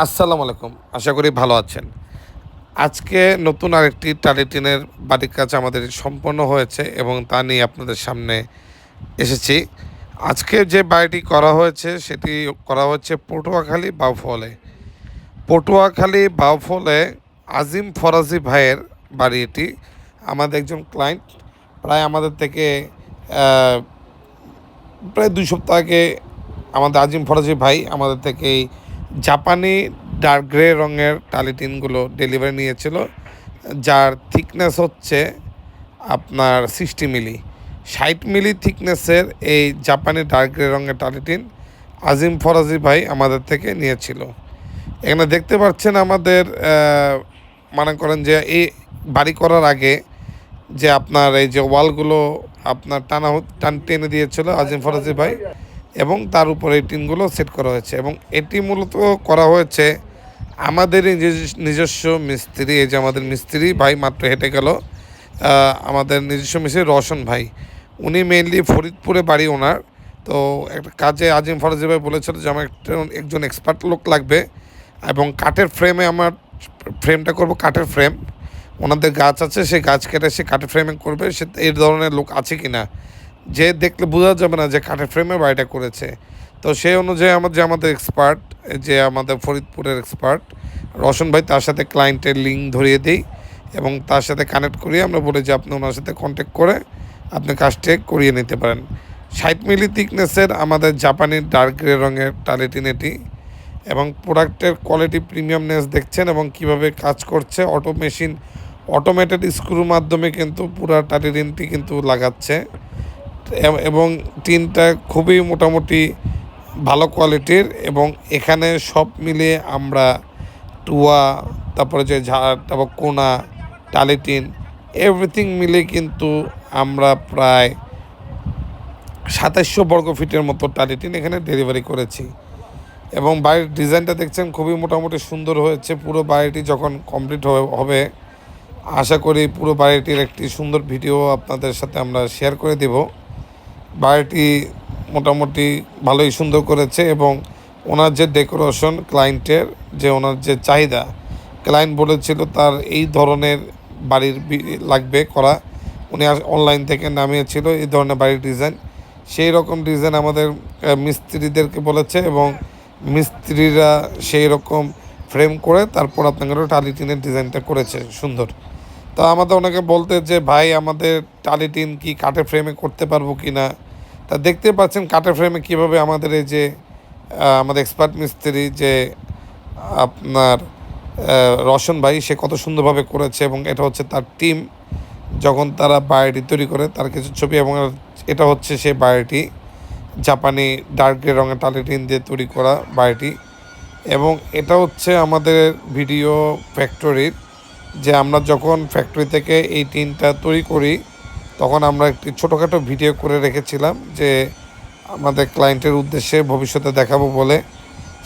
আসসালামু আলাইকুম। আশা করি ভালো আছেন। আজকে নতুন আরেকটি টালিটিনের বাড়ির কাজ আমাদের সম্পন্ন হয়েছে এবং তা নিয়ে আপনাদের সামনে এসেছি। আজকে যে বাড়িটি করা হয়েছে, সেটি করা হচ্ছে পটুয়াখালী বাউফলে। পটুয়াখালী বাউফলে আজিম ফরাজি ভাইয়ের বাড়ি এটি। আমাদের একজন ক্লায়েন্ট প্রায় আমাদের থেকে প্রায় দুই সপ্তাহ আগে আমাদের আজিম ফরাজি ভাই আমাদের থেকে এই জাপানি ডার্ক গ্রে রঙের টালিটিনগুলো ডেলিভারি নিয়েছিল, যার থিকনেস হচ্ছে আপনার সিক্সটি মিলি ষাট মিলি থিকনেসের এই জাপানি ডার্ক গ্রে রঙের টালিটিন আজিম ফরাজি ভাই আমাদের থেকে নিয়েছিল। এখানে দেখতে পাচ্ছেন আমাদের মনে করেন যে এই বাড়ি করার আগে যে আপনার এই যে ওয়ালগুলো আপনার টানা টান টেনে দিয়েছিল আজিম ফরাজি ভাই। এবং তার উপরে এই টিনগুলো সেট করা হয়েছে এবং এটি মূলত করা হয়েছে আমাদেরই নিজস- নিজস্ব মিস্ত্রি, এই যে আমাদের মিস্ত্রি ভাই মাত্র হেঁটে গেল আমাদের নিজস্ব মিস্ত্রি রওশন ভাই। উনি মেইনলি ফরিদপুরে বাড়ি ওনার। তো একটা কাজে আজিম ফরাজি ভাই বলেছিল যে আমার একটা একজন এক্সপার্ট লোক লাগবে এবং কাঠের ফ্রেমে আমার ফ্রেমটা করব কাঠের ফ্রেম ওনাদের গাছ আছে, সেই গাছ কেটে সে কাঠের ফ্রেমে করবে, সে এই ধরনের লোক আছে কি না যে দেখলে বোঝা যাবে না যে কাঠের ফ্রেমে বাড়িটা করেছে। তো সেই অনুযায়ী আমার যে আমাদের এক্সপার্ট যে আমাদের ফরিদপুরের এক্সপার্ট রওশন ভাই তার সাথে ক্লায়েন্টের লিঙ্ক ধরিয়ে দিই এবং তার সাথে কানেক্ট করিয়ে আমরা বলি যে আপনি ওনার সাথে কন্ট্যাক্ট করে আপনি কাজটি করিয়ে নিতে পারেন। ষাট মিলি থিকনেসের আমাদের জাপানি ডার্ক গ্রে রঙের টালিটিন এটি এবং প্রোডাক্টের কোয়ালিটি প্রিমিয়ামনেস দেখছেন এবং কীভাবে কাজ করছে। অটো মেশিন অটোমেটেড স্ক্রুর মাধ্যমে কিন্তু পুরা টালিটিনটি কিন্তু লাগাচ্ছে। এব- টিনটা খুবই মোটামুটি ভালো কোয়ালিটির এবং এখানে সব মিলিয়ে আমরা টুয়া তারপরে যে ঝাড় তারপর কোনা, টালিটিন এভরিথিং মিলে কিন্তু আমরা প্রায় সাতাশশো বর্গ ফিটের মতো টালিটিন এখানে ডেলিভারি করেছি। এবং বাড়ির ডিজাইনটা দেখছেন খুবই মোটামুটি সুন্দর হয়েছে। পুরো বাড়িটি যখন কমপ্লিট হবে, আশা করি পুরো বাড়িটির একটি সুন্দর ভিডিও আপনাদের সাথে আমরা শেয়ার করে দেব। বাড়িটি মোটামুটি ভালোই সুন্দর করেছে এবং ওনার যে ডেকোরেশন ক্লায়েন্টের যে ওনার যে চাহিদা, ক্লায়েন্ট বলেছিল তার এই ধরনের বাড়ির লাগবে করা। উনি অনলাইন থেকে নামিয়েছিল এই ধরনের বাড়ির ডিজাইন সেই রকম ডিজাইন আমাদের মিস্ত্রিদেরকে বলেছে এবং মিস্ত্রিরা সেই রকম ফ্রেম করে তারপর আপনাদের টালি টিনের ডিজাইনটা করেছে সুন্দর। তো আমাদের অনেকে বলতে যে ভাই আমাদের টালি টিন কি কাঠের ফ্রেমে করতে পারব কি না? তা দেখতে পাচ্ছেন কাঠের ফ্রেমে কীভাবে আমাদের এই যে আমাদের এক্সপার্ট মিস্ত্রি যে আপনার আহ, রওশন ভাই সে কত সুন্দরভাবে করেছে এবং এটা হচ্ছে তার টিম যখন তারা বাড়িটি তৈরি করে তার কিছু ছবি এবং এটা হচ্ছে সেই বাড়িটি জাপানি ডার্ক গ্রে রঙের টালিটিন দিয়ে তৈরি করা বাড়িটি এবং এটা হচ্ছে আমাদের ভিডিও ফ্যাক্টরির যে আমরা যখন ফ্যাক্টরি থেকে এই টিনটা তৈরি করি, তখন আমরা একটি ছোটোখাটো ভিডিও করে রেখেছিলাম যে আমাদের ক্লায়েন্টের উদ্দেশ্যে ভবিষ্যতে দেখাবো বলে।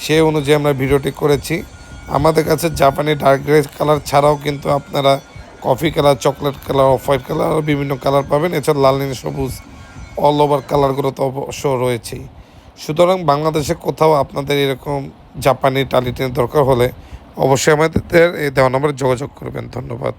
সেই অনুযায়ী আমরা ভিডিওটি করেছি। আমাদের কাছে জাপানি ডার্ক গ্রে কালার ছাড়াও কিন্তু আপনারা coffee colour chocolate colour off white colour আরও বিভিন্ন কালার পাবেন। এছাড়া লাল, নীল, সবুজ অল ওভার কালারগুলো তো অবশ্য রয়েছেই। সুতরাং বাংলাদেশে কোথাও আপনাদের এরকম জাপানি টালিটিনের দরকার হলে অবশ্যই আমাদের এই দেওয়া নম্বরে যোগাযোগ করবেন। ধন্যবাদ।